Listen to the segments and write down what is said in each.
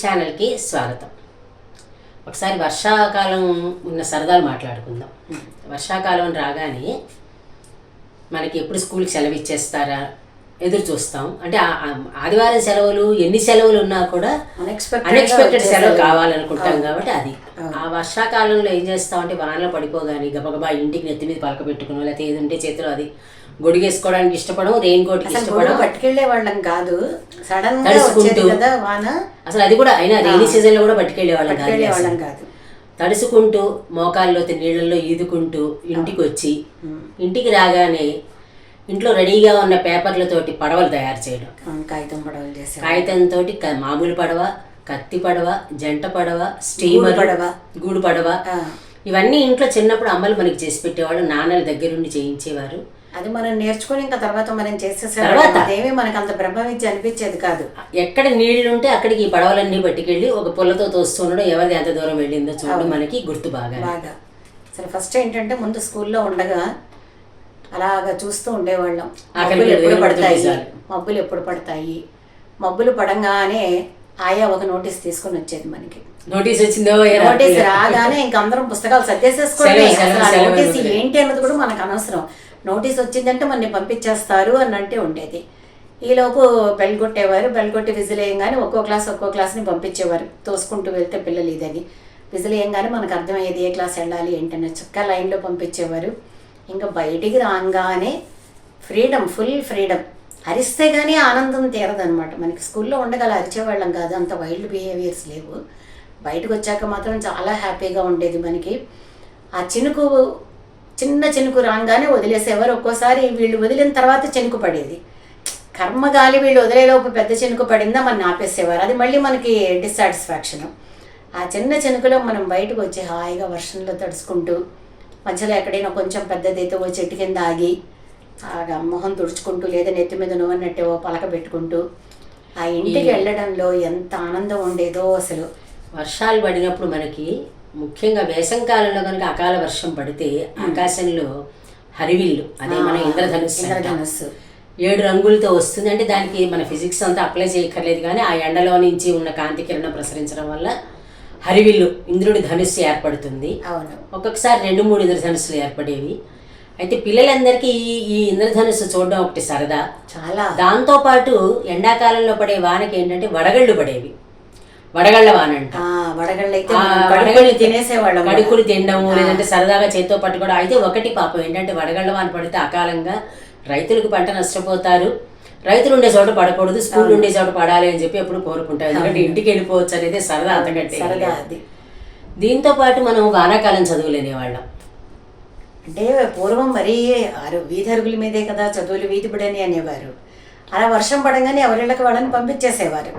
ఛానల్కి స్వాగతం. ఒకసారి వర్షాకాలం ఉన్న సరదాలు మాట్లాడుకుందాం. వర్షాకాలం రాగానే మనకి ఎప్పుడు స్కూల్కి సెలవు ఇచ్చేస్తారా? ఎదురు చూస్తాం. అంటే ఆదివారం సెలవులు ఎన్ని సెలవులు ఉన్నా కూడా అన్ఎక్స్పెక్టెడ్ సెలవు. కావాలనుకుంటాం కాబట్టి అది. ఆ వర్షాకాలంలో ఏం చేస్తాం అంటే వానలో పడిపోగాని గబగబా ఇంటికి నెత్తి మీద పలక పెట్టుకుని లేకపోతే ఏది ఉంటే చేతిలో అది గొడిగేసుకోవడానికి ఇష్టపడం రెయిన్ కోట్కి అసలు ఇష్టపడం గొడుగు పట్టుకెళ్ళే వాళ్ళం కాదు. సడన్గా. వచ్చేది కదా వాన అసలు అది కూడా అయినా రైనీ సీజన్లో కూడా పట్టుకెళ్ళే వాళ్ళం కాదు కాదు. తడుచుకుంటూ మోకాల్లో నీళ్ళల్లో ఈదుకుంటూ ఇంటికి వచ్చి ఇంటికి రాగానే ఇంట్లో రెడీగా ఉన్న పేపర్లతోటి పడవలు తయారు చేయడం. కాగితం పడవలు చేసే కాగితంతో మామూలు పడవ కత్తి పడవ జంట పడవ స్టీమర్ పడవ. గూడు పడవ. ఇవన్నీ ఇంట్లో చిన్నప్పుడు అమ్మలు మనకి చేసి పెట్టేవాళ్ళు నాన్నల దగ్గరుండి చేయించేవారు. అది మనం నేర్చుకుని ఇంకా తర్వాత మనం చేసేసే తర్వాత? అదేమి మనకు అంత బ్రహ్మ విద్య అనిపించేది కాదు. ఎక్కడ నీళ్ళు ఉంటే అక్కడికి ఈ పడవలన్నీ పట్టుకెళ్ళి ఒక పుల్లతో తోస్తుండడం ఎవరిది ఎంత దూరం వెళ్ళిందో చూడడం మనకి గుర్తు బాగా. బాగా. అసలు ఫస్ట్ ఏంటంటే ముందు స్కూల్లో ఉండగా అలాగా చూస్తూ ఉండేవాళ్ళం. మబ్బులు ఎప్పుడు పడతాయి. మబ్బులు ఎప్పుడు పడతాయి? మబ్బులు పడంగానే ఆయా ఒక నోటీస్ తీసుకొని వచ్చేది మనకి. నోటీస్ వచ్చిందో? నోటీస్ రాగానే ఇంక అందరం పుస్తకాలు సెలవు, నోటీస్. ఏంటి అన్నది కూడా మనకు అనవసరం. నోటీస్ వచ్చిందంటే మనని పంపించేస్తారు అని అంటే ఉండేది ఈలోపు బెల్ కొట్టేవారు. బెల్ కొట్టి విజిలేయంగానే ఒక్కో క్లాస్ ఒక్కో క్లాస్ని పంపించేవారు. తోసుకుంటూ వెళ్తే పిల్లలు ఇదని. విజిలేయంగానే మనకు అర్థమయ్యేది ఏ క్లాస్ వెళ్ళాలి ఏంటనే చక్క లైన్లో పంపించేవారు. ఇంకా బయటికి రాగానే ఫ్రీడమ్ ఫుల్ ఫ్రీడమ్. అరిస్తే కానీ ఆనందం తీరదనమాట మనకి స్కూల్లో ఉండగల అరిచేవాళ్ళం కాదు. అంత వైల్డ్ బిహేవియర్స్ లేవు. బయటకు వచ్చాక మాత్రం చాలా హ్యాపీగా ఉండేది మనకి. ఆ చినుకు చిన్న చినుకు రాగానే వదిలేసేవారు ఒక్కోసారి వీళ్ళు వదిలిన తర్వాత చినుకు పడేది. కర్మగాలి వీళ్ళు వదిలేలోపు పెద్ద చినుకు పడిందా మనం ఆపేసేవారు. అది మళ్ళీ మనకి డిస్సాటిస్ఫాక్షన్ ఆ చిన్న చినుకులో మనం బయటకు వచ్చి హాయిగా వర్షంలో తడుచుకుంటూ మధ్యలో ఎక్కడైనా కొంచెం పెద్దదైతే ఓ చెట్టు కింద ఆగి ఆ మొహం తుడుచుకుంటూ లేదా నెత్తి మీద నువ్వన్నట్టే ఓ పలక పెట్టుకుంటూ ఆ ఇంటికి వెళ్ళడంలో ఎంత ఆనందం ఉండేదో అసలు. వర్షాలు పడినప్పుడు మనకి ముఖ్యంగా వేసంకాలంలో కనుక అకాల వర్షం పడితే ఆకాశంలో హరివిల్లు అదే మన ఇంద్రధనుస్సు. ఇంద్రధనుస్సు. ఏడు రంగులతో వస్తుంది. అంటే దానికి మన ఫిజిక్స్ అంతా అప్లై చేయక్కర్లేదు కానీ ఆ ఎండలో నుంచి ఉన్న కాంతి కిరణం ప్రసరించడం వల్ల హరివిల్లు ఇంద్రుడి ధనుస్సు ఏర్పడుతుంది. అవును. ఒక్కొక్కసారి రెండు మూడు ఇంద్రధనుస్సులు ఏర్పడేవి. అయితే పిల్లలందరికీ ఈ ఈ ఇంద్రధనుస్సు చూడడం ఒకటి సరదా. చాలా. దాంతో పాటు ఎండాకాలంలో పడే వానకి ఏంటంటే వడగళ్ళు పడేవి. వడగళ్ళ వాన అంట ఆ వడగళ్ళు తినేసేవాళ్ళం కూడా. కడుక్కుని తినడము లేదంటే సరదాగా చేత్తో పట్టుకోవడం అయితే ఒకటి పాపం ఏంటంటే వడగళ్ళ వాన పడితే అకాలంగా రైతులకు పంట నష్టపోతారు. రైతులు ఉండే చోట పడకూడదు స్కూల్ ఉండే చోట పడాలి అని చెప్పి ఎప్పుడు కోరుకుంటారు. ఎందుకంటే ఇంటికి వెళ్ళిపోవచ్చు అనేది సరదా అంతకంటే సరదా అది. దీంతో పాటు మనం వానాకాలం చదువులేని వాళ్ళం. అంటే పూర్వం మరీ ఆరు వీధి అరుగుల మీదే కదా చదువులు వీధి బడని అనేవారు. అలా వర్షం పడంగానే ఎవరిళ్ళకి వాళ్ళని పంపించేసేవారు.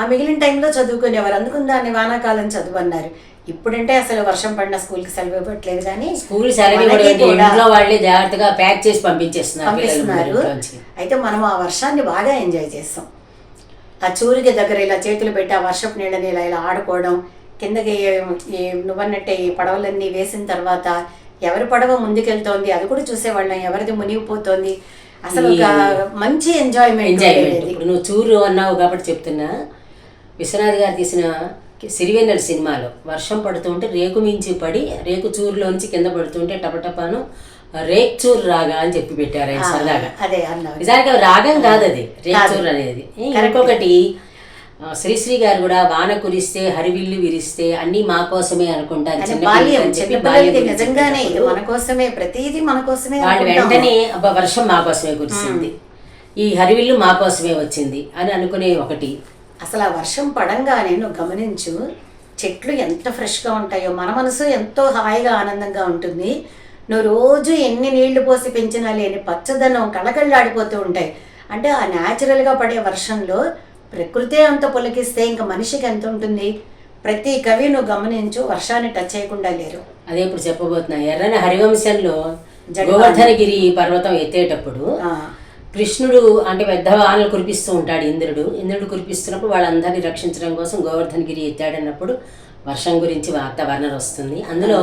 ఆ మిగిలిన టైంలో చదువుకునేవారు. అందుకు దాన్ని వానాకాలం చదువు అన్నారు ఇప్పుడంటే అసలు వర్షం పడిన స్కూల్కి సెలవు ఇవ్వట్లేదు కానీ స్కూల్ సెలవు వాళ్ళే జాగ్రత్తగా ప్యాక్ చేసి పంపించేస్తున్నారు పంపిస్తున్నారు. అయితే మనం ఆ వర్షాన్ని బాగా ఎంజాయ్ చేస్తాం. ఆ చూరికి దగ్గర ఇలా చేతులు పెట్టి ఆ వర్షపు నీళ్ళని ఇలా ఇలా ఆడుకోవడం కిందకి ఈ నువ్వన్నట్టే ఈ పడవలన్నీ వేసిన తర్వాత ఎవరి పడవ ముందుకెళ్తోంది అది కూడా చూసేవాళ్ళం. ఎవరిది మునిగిపోతోంది. అసలు ఒక మంచి ఎంజాయ్మెంట్ ఎంజాయ్మెంట్ ఇప్పుడు నువ్వు చూరు అన్నావు కాబట్టి చెప్తున్నా. విశ్వనాథ్ గారు తీసిన సిరివెన్నెల సినిమాలో వర్షం పడుతుంటే రేకు మించి పడి రేకు చూరులోంచి కింద పడుతుంటే టపటపాను రేక్ చూరు రాగా అని చెప్పి పెట్టారు ఆయన సరదాగా. నిజానికి రాగం కాదు అది రేక్ చూరు అనేది. ఇంకొకటి శ్రీశ్రీ గారు కూడా వాన కురిస్తే హరివిల్లు విరిస్తే అన్ని మా కోసమే అనుకుంటారు అని చిన్న బాల్యం పిల్లలు అని చెప్పి బాల్యం చిన్నపిల్లలకి గురించి నిజంగానే మన కోసమే ప్రతిదీ మన కోసమే వాళ్ళు. వెంటనే అబ్బా వర్షం మా కోసమే కురిసింది. ఈ హరివిల్లు మా కోసమే వచ్చింది అని అనుకునే ఒకటి. అసలు ఆ వర్షం పడంగానే నువ్వు గమనించు చెట్లు ఎంత ఫ్రెష్గా ఉంటాయో మన మనసు ఎంతో హాయిగా ఆనందంగా ఉంటుంది. నువ్వు రోజు ఎన్ని నీళ్ళు పోసి పెంచినా లేని పచ్చదనం కళకళ్ళాడిపోతూ ఉంటాయి. అంటే ఆ న్యాచురల్గా పడే వర్షంలో ప్రకృతే అంత పులకిస్తే ఇంకా మనిషికి ఎంత ఉంటుంది? ప్రతి కవి నువ్వు గమనించు వర్షాన్ని టచ్ చేయకుండా లేరు. అదే ఇప్పుడు చెప్పబోతున్నా ఎర్రని హరివంశంలో గోవర్ధనగిరి పర్వతం ఎత్తేటప్పుడు కృష్ణుడు అంటే పెద్ద వానలు కురిపిస్తూ ఉంటాడు ఇంద్రుడు. ఇంద్రుడు కురిపిస్తున్నప్పుడు వాళ్ళందరినీ రక్షించడం కోసం గోవర్ధనగిరి ఎత్తాడన్నప్పుడు వర్షం గురించి వార్త వర్ణన వస్తుంది. అందులో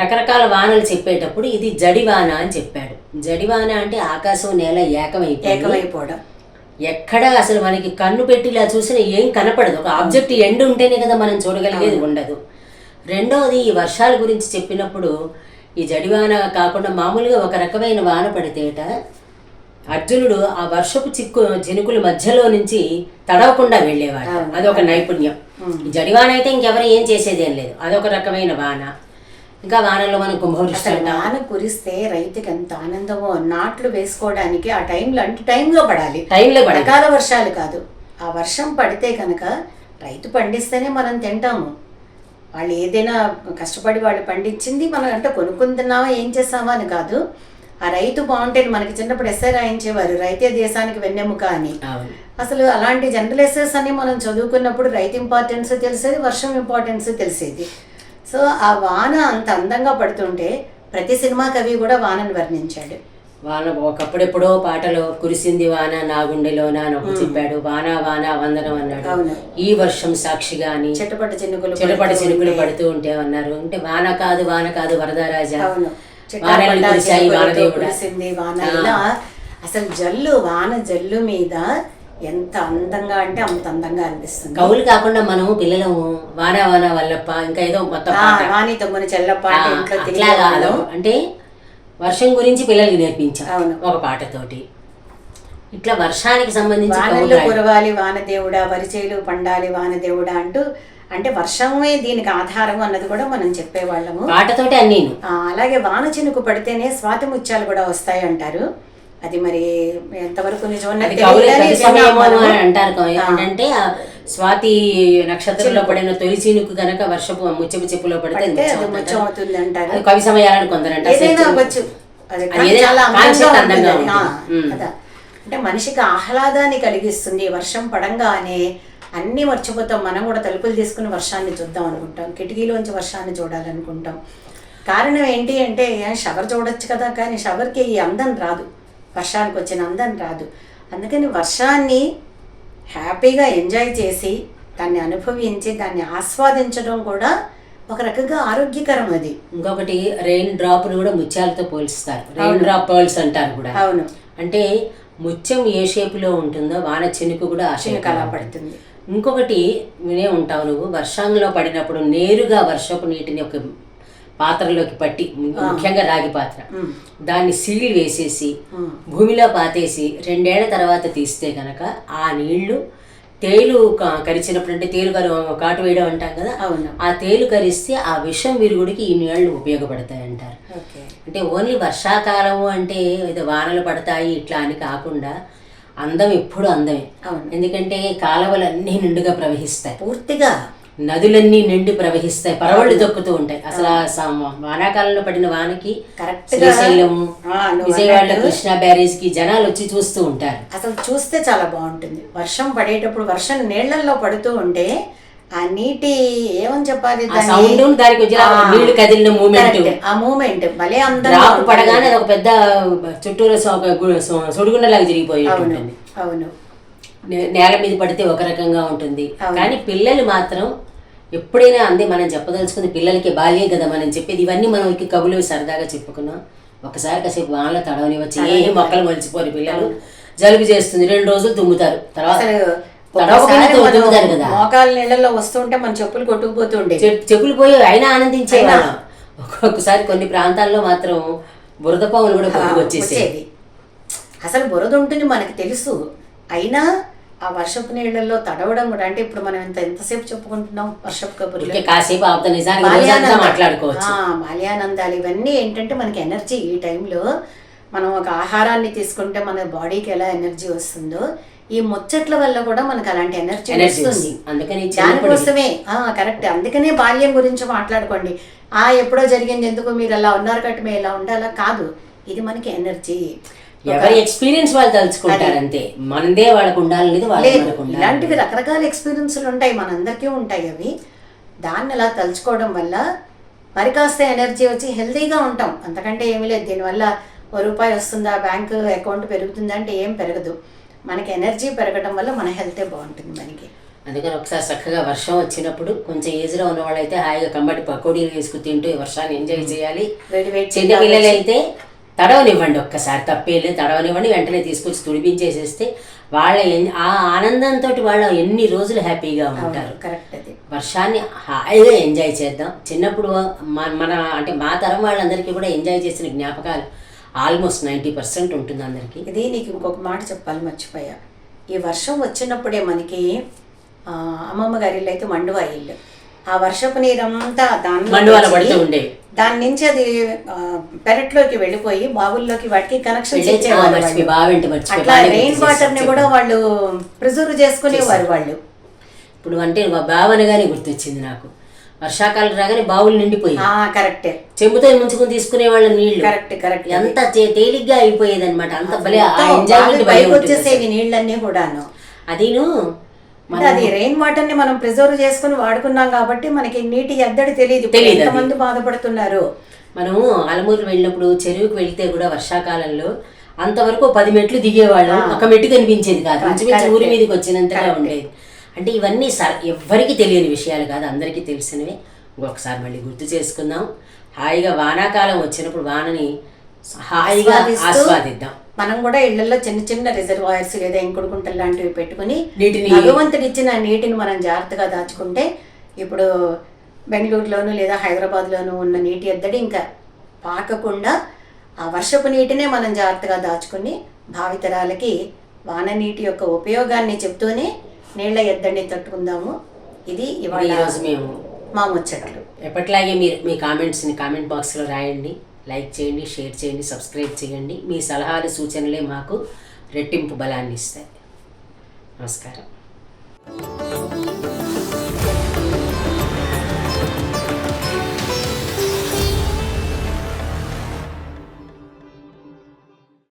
రకరకాల వానలు చెప్పేటప్పుడు ఇది జడివాన అని చెప్పాడు. జడివాన అంటే ఆకాశం నేల ఏకమైపోయి ఏకమైపోవడం. ఎక్కడ అసలు మనకి కన్ను పెట్టి ఇలా చూసినా ఏం కనపడదు. ఒక ఆబ్జెక్ట్ ఎండ్ ఉంటేనే కదా మనం చూడగలిగేది ఉండదు. రెండవది ఈ వర్షాల గురించి చెప్పినప్పుడు ఈ జడివాన కాకుండా మామూలుగా ఒక రకమైన వాన పడితేట అర్జునుడు ఆ వర్షపు చిక్కు చినుకుల మధ్యలో నుంచి తడవకుండా వెళ్ళేవాడు. అదొక నైపుణ్యం. జడివాన అయితే ఇంకెవరు ఏం చేసేదేం లేదు. అదొక రకమైన వాన. ఇంకా వానలో మనం కుంభవృష్టి వాన కురిస్తే రైతుకి ఎంత ఆనందమో నాట్లు వేసుకోవడానికి ఆ టైంలో అంటే టైంలో పడాలి. టైంలో పడాలి. అకాల వర్షాలు కాదు. ఆ వర్షం పడితే కనుక రైతు పండిస్తేనే మనం తింటాము. వాళ్ళు ఏదైనా కష్టపడి వాళ్ళు పండించింది మనం అంటే కొనుక్కుంటున్నామా ఏం చేస్తామా అని కాదు. ఆ రైతు బాగుంటే మనకి చిన్నప్పుడు ఎస్ఐ రాయించేవారు రైతే దేశానికి వెన్నెముక అని. అసలు అలాంటి జనరల్ ఎస్ఎస్ అని మనం చదువుకున్నప్పుడు రైతు ఇంపార్టెన్స్ తెలిసేది వర్షం ఇంపార్టెన్స్ తెలిసేది. సో ఆ వాన అంత అందంగా పడుతుంటే ప్రతి సినిమా కవి కూడా వానను వర్ణించాడు. వాన ఒకప్పుడెప్పుడో పాటలో కురిసింది వాన నా గుండెలోన అని ఒకటి చెప్పాడు వాన వాన వందనం అన్నాడు. ఈ వర్షం సాక్షిగా అని చెట్టుపట్టు చినుకులు చిన్నపాటి చినుకులు పడుతూ ఉంటే అన్నారు. అంటే వాన కాదు వాన కాదు వరదరాజా వానలు చిట్టపట్ట కురిశాయి చినుకులతో వానదేవుడా. కురిసింది వాన ఇలా అసలు జల్లు వాన జల్లు మీద ఎంత అందంగా అంటే అంత అందంగా అనిపిస్తుంది. కవులు కాకుండా మనము పిల్లలము వాన వాన వల్లప్ప ఇంకా ఏదో మొత్తం ఆ, పాట. వాణి తమ్ముని చెల్లపాట ఇంట్లో అట్లా తిరిగి అంటే వర్షం గురించి పిల్లలకి నేర్పించాం అవును. ఒక పాటతోటి. ఇట్లా వర్షానికి సంబంధించి కవులు వానలు కురవాలి వానదేవుడా వరిచేలు పండాలి వానదేవుడా అంటూ అంటే వర్షమే దీనికి ఆధారం అన్నది కూడా మనం చెప్పేవాళ్ళము. పాటతోటి అన్నీను. ఆ, అలాగే వాన చినుకు పడితేనే స్వాతి ముత్యాలు కూడా వస్తాయి అంటారు. అది మరి ఎంతవరకు నిజం అంటారు. ఆ. స్వాతి నక్షత్రంలో పడిన తొలి చినుకు గనక వర్షపు ముచ్చపు చెప్పులో పడితే అంటే ముచ్చం అవుతుంది. అంటారు. కవి సమయాలను అంటే మనిషికి ఆహ్లాదాన్ని కలిగిస్తుంది. వర్షం పడంగానే అన్నీ మర్చిపోతాం. మనం కూడా తలుపులు తీసుకుని వర్షాన్ని చూద్దాం అనుకుంటాం. కిటికీలోంచి వర్షాన్ని చూడాలనుకుంటాం. కారణం ఏంటి అంటే షవర్ చూడొచ్చు కదా కానీ షవర్కి ఈ అందం రాదు. వర్షానికి వచ్చిన అందం రాదు. అందుకని వర్షాన్ని హ్యాపీగా ఎంజాయ్ చేసి దాన్ని అనుభవించి దాన్ని ఆస్వాదించడం కూడా ఒక రకంగా ఆరోగ్యకరం అది. ఇంకొకటి రెయిన్ డ్రాప్ కూడా ముత్యాలతో పోల్స్తారు. రెయిన్ డ్రాప్ పర్ల్స్ అంటారు కూడా. అవును. అంటే ముత్యం ఏ షేప్లో ఉంటుందో వాన చినుకు కూడా ఆ షేప్ అలా పడుతుంది. ఇంకొకటి వినే ఉంటావు నువ్వు. వర్షంలో పడినప్పుడు నేరుగా వర్షపు నీటిని ఒక పాత్రలోకి పట్టి ముఖ్యంగా రాగి పాత్ర. దాన్ని సీల్ వేసేసి. భూమిలో పాతేసి రెండేళ్ళ తర్వాత తీస్తే కనుక ఆ నీళ్ళు తేలు కరిచినప్పుడు అంటే తేలు కరు కాటు వేయడం అంటాం కదా? అవును. ఆ తేలు కరిస్తే ఆ విషం విరుగుడికి ఈ నీళ్ళు ఉపయోగపడతాయి అంటారు. అంటే ఓన్లీ వర్షాకాలము అంటే ఏదో వానలు పడతాయి ఇట్లా అని కాకుండా అందం ఎప్పుడు అందమే. ఎందుకంటే కాలువలన్నీ నిండుగా ప్రవహిస్తాయి. పూర్తిగా నదులన్నీ నిండి ప్రవహిస్తాయి. పరవళ్ళు దొక్కుతూ ఉంటాయి. అసలు వానాకాలంలో పడిన వానకి విజయవాడలో కృష్ణా బ్యారేజ్కి జనాలు వచ్చి చూస్తూ ఉంటారు. అసలు చూస్తే చాలా బాగుంటుంది. వర్షం పడేటప్పుడు వర్షం నీళ్ళలో పడుతూ ఉంటే ఆ నీటి ఏమని చెప్పాలి? సౌండ్ దానికి వచ్చి నీళ్ళు కదిలిన మూమెంట్. ఆ మూమెంట్ భలే ఉంటుంది. పడగానే అది ఒక పెద్ద చుట్టూరు సుడిగుండలాగా జరిగిపోయి అవును ఉంటుంది. అవును. నేల మీద పడితే ఒక రకంగా ఉంటుంది. కానీ పిల్లలు మాత్రం ఎప్పుడైనా అంది మనం చెప్పదలుచుకుంది పిల్లలకి బాల్యం కదా మనం చెప్పేది ఇవన్నీ మనం ఇక కబులు సరదాగా చెప్పుకున్నాం. ఒకసారి కాసేపు వానలో తడవనివ్వచ్చు. ఏ మొక్కలు మొలిచిపోరు పిల్లలు జలుబు చేస్తుంది రెండు రోజులు తుమ్ముతారు. తర్వాత మోకాలు నీళ్ళలో వస్తుంటే మన చెప్పులు కొట్టుకుపోతుండే చెప్పులు పోయి అయినా ఆనందించేవాళ్ళం. ఒక్కొక్కసారి కొన్ని ప్రాంతాల్లో మాత్రం బురద పాములు కూడా వచ్చేది అసలు బురద ఉంటుంది మనకి తెలుసు. అయినా ఆ వర్షపు నీళ్ళల్లో తడవడం కూడా అంటే ఇప్పుడు మనం ఎంత ఎంతసేపు చెప్పుకుంటున్నాం వర్షపు కబుర్లు? ఊరికే కాసేపు. మాట్లాడుకోవచ్చు. బాల్యానందాలు ఇవన్నీ ఏంటంటే మనకి ఎనర్జీ ఈ టైంలో. మనం ఒక ఆహారాన్ని తీసుకుంటే మన బాడీకి ఎలా ఎనర్జీ వస్తుందో ఈ ముచ్చట్ల వల్ల కూడా మనకు అలాంటి ఎనర్జీ వస్తుంది. అందుకని దానికోసమే కరెక్ట్ అందుకనే బాల్యం గురించి మాట్లాడుకోండి. ఆ ఎప్పుడో జరిగింది ఎందుకు? మీరు అలా ఉన్నారు కట్టి మేము ఇలా ఉండాలా? కాదు. ఇది మనకి ఎనర్జీ ఎవరి ఎక్స్పీరియన్స్ వాళ్ళు తలుచుకుంటారు అంతే. మనదే వాళ్ళకు ఉండాలనేది ఉండాలి. ఇలాంటివి రకరకాల ఎక్స్పీరియన్స్లు ఉంటాయి. మనందరికీ ఉంటాయి అవి. దాన్ని అలా తలుచుకోవడం వల్ల మరి కాస్త ఎనర్జీ వచ్చి హెల్తీగా ఉంటాం. అంతకంటే ఏమీ లేదు. దీనివల్ల ఓ రూపాయి వస్తుందా? బ్యాంక్ అకౌంట్ పెరుగుతుందా అంటే ఏం పెరగదు. మనకి ఎనర్జీ పెరగడం వల్ల మన హెల్తే బాగుంటుంది మనకి. అందుకని ఒకసారి చక్కగా వర్షం వచ్చినప్పుడు కొంచెం ఏజ్లో ఉన్న వాళ్ళైతే హాయిగా కమ్మటి పకోడీలు వేసుకు తింటూ వర్షాన్ని ఎంజాయ్ చేయాలి. చిన్న పిల్లలు అయితే తడవనివ్వండి ఒక్కసారి తప్పేలేదు తడవనివ్వండి వెంటనే తీసుకొచ్చి తుడిపించేసేస్తే వాళ్ళ ఆ ఆనందంతో వాళ్ళు ఎన్ని రోజులు హ్యాపీగా ఉంటారు. కరెక్ట్ అది. వర్షాన్ని హాయిగా ఎంజాయ్ చేద్దాం. చిన్నప్పుడు మన అంటే మా తరం వాళ్ళందరికీ కూడా ఎంజాయ్ చేసిన జ్ఞాపకాలు ఆల్మోస్ట్ నైంటీ పర్సెంట్ ఉంటుంది అందరికీ. ఇది నీకు ఇంకొక మాట చెప్పాలి మర్చిపోయా. ఈ వర్షం వచ్చినప్పుడే మనకి అమ్మమ్మ గారి ఇల్లు అయితే మండువా ఇల్లు. ఆ వర్షపు నీరంతా ఉండేవి దాని నుంచి అది పెరట్లోకి వెళ్ళిపోయి బావుల్లోకి వాటికి కనెక్షన్ అట్లా రెయిన్ వాటర్ని. కూడా వాళ్ళు ప్రిజర్వ్ చేసుకునేవారు వాళ్ళు. ఇప్పుడు అంటే మా బావనగానే గుర్తొచ్చింది నాకు. వర్షాకాలం రాగానే బావులు నిండిపోయి ఆ కరెక్టే. చెంబుతో ముంచుకొని తీసుకునే వాళ్ళ నీళ్ళు. Correct correct. ఎంత తేలిగ్గా అయిపోయేది అనమాట అంత భలే ఎంజాయ్మెంట్ వచ్చేసేవి నీళ్ళన్నీ కూడాను. అదిను అది రెయిన్ వాటర్ని మనం ప్రిజర్వ్ చేసుకుని వాడుకున్నాం కాబట్టి మనకి నీటి ఎద్దడి తెలియదు. ఎంతమంది బాధపడుతున్నారు? మనము అలమూరు వెళ్ళినప్పుడు చెరువుకి వెళ్తే కూడా వర్షాకాలంలో అంతవరకు పది మెట్లు దిగేవాళ్ళం. ఒక మెట్టు కనిపించేది కాదు. ఇంచుమించు ఊరి మీదకి వచ్చినంతగా ఉండేది. అంటే ఇవన్నీ సర్ ఎవ్వరికీ తెలియని విషయాలు కాదు అందరికీ తెలిసినవే. ఇంకొకసారి మళ్ళీ గుర్తు చేసుకుందాం. హాయిగా వానాకాలం వచ్చినప్పుడు వానని హాయిగా ఆస్వాదిద్దాం. మనం కూడా ఇళ్ళలో చిన్న చిన్న రిజర్వాయర్స్ లేదా ఇంకుడు గుంటలు లాంటివి పెట్టుకుని నీటిని భగవంతుడు ఇచ్చిన నీటిని మనం జాగ్రత్తగా దాచుకుంటే ఇప్పుడు బెంగళూరులోను లేదా హైదరాబాద్లోను ఉన్న నీటి ఎద్దడి ఇంకా పాకకుండా ఆ వర్షపు నీటినే మనం జాగ్రత్తగా దాచుకుని భావితరాలకి వాన నీటి యొక్క ఉపయోగాన్ని చెప్తూనే నీళ్ళ ఎద్దడిని తట్టుకుందాము. ఇది ఇవాళ ఈరోజు మేము మా ముచ్చట్లు. ఎప్పట్లాగే మీరు మీ కామెంట్స్ని కామెంట్ బాక్స్లో రాయండి. లైక్ చేయండి షేర్ చేయండి సబ్స్క్రైబ్ చేయండి. మీ సలహాలు సూచనలే మాకు రెట్టింపు బలాన్ని ఇస్తాయి నమస్కారం.